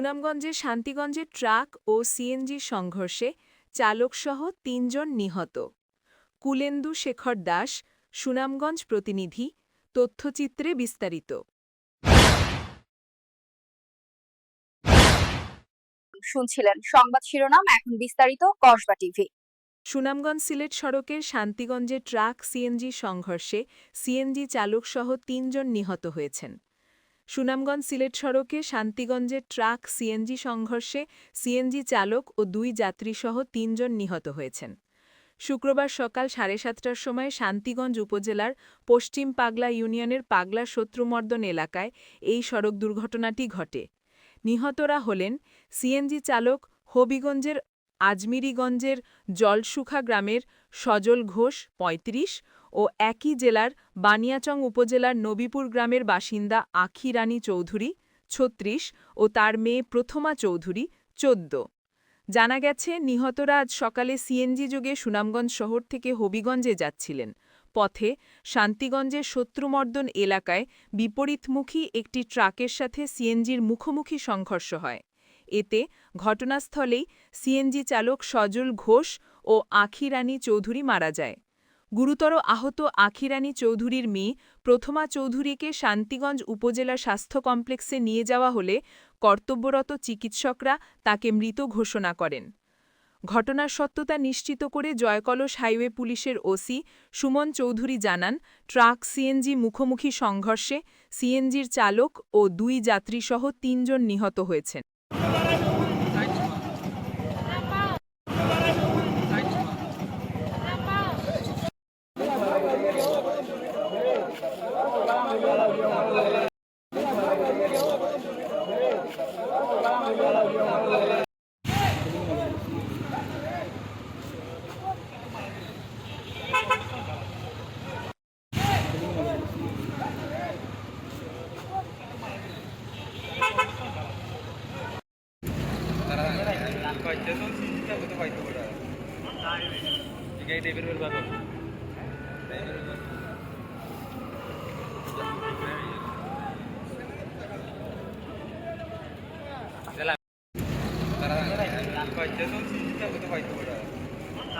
সুনামগঞ্জে শান্তিগঞ্জে ট্রাক ও সিএনজি সংঘর্ষে চালকসহ তিনজন নিহত। কুলেন্দু শেখর দাস সুনামগঞ্জ প্রতিনিধি তথ্যচিত্রে বিস্তারিত। শুনছিলেন সংবাদ শিরোনাম এখন বিস্তারিত কসবা টিভি। সুনামগঞ্জ সিলেট সড়কের শান্তিগঞ্জে ট্রাক সিএনজি সংঘর্ষে সিএনজি চালকসহ তিনজন নিহত হয়েছেন। সুনামগঞ্জ সিলেট সড়কে শান্তিগঞ্জে ট্রাক, সিএনজি সংঘর্ষে সিএনজি চালক ও দুই যাত্রীসহ তিনজন নিহত হয়েছেন। শুক্রবার সকাল সাড়ে সাতটার সময় শান্তিগঞ্জ উপজেলার পশ্চিম পাগলা ইউনিয়নের পাগলা শত্রুমর্দন এলাকায় এই সড়ক দুর্ঘটনাটি ঘটে। নিহতরা হলেন সিএনজি চালক হবিগঞ্জের আজমিরিগঞ্জের জলসুখা গ্রামের সজল ঘোষ ৩৫ ও একই জেলার বানিয়াচং উপজেলার নবীপুর গ্রামের বাসিন্দা আখি রানী চৌধুরী ৩৬ ও তার মেয়ে প্রথমা চৌধুরী ১৪ জানা গেছে, নিহতরা আজ সকালে সিএনজি যোগে সুনামগঞ্জ শহর থেকে হবিগঞ্জে যাচ্ছিলেন। পথে শান্তিগঞ্জের শত্রুমর্দন এলাকায় বিপরীতমুখী একটি ট্রাকের সাথে সিএনজির মুখোমুখি সংঘর্ষ হয়। এতে ঘটনাস্থলেই সিএনজি চালক সজল ঘোষ ও আখিরানী চৌধুরী মারা যায়। গুরুতর আহত আখিরানী চৌধুরীর মেয়ে প্রথমা চৌধুরীকে শান্তিগঞ্জ উপজেলা স্বাস্থ্য কমপ্লেক্সে নিয়ে যাওয়া হলে কর্তব্যরত চিকিৎসকরা তাকে মৃত ঘোষণা করেন। ঘটনার সত্যতা নিশ্চিত করে জয়কলস হাইওয়ে পুলিশের ওসি সুমন চৌধুরী জানান, ট্রাক সিএনজি মুখোমুখি সংঘর্ষে সিএনজির চালক ও দুই যাত্রীসহ তিনজন নিহত হয়েছেন। Kayıtlarını sizin de bu da kayıtlı burada. Bir kayıt evirmeli bakalım.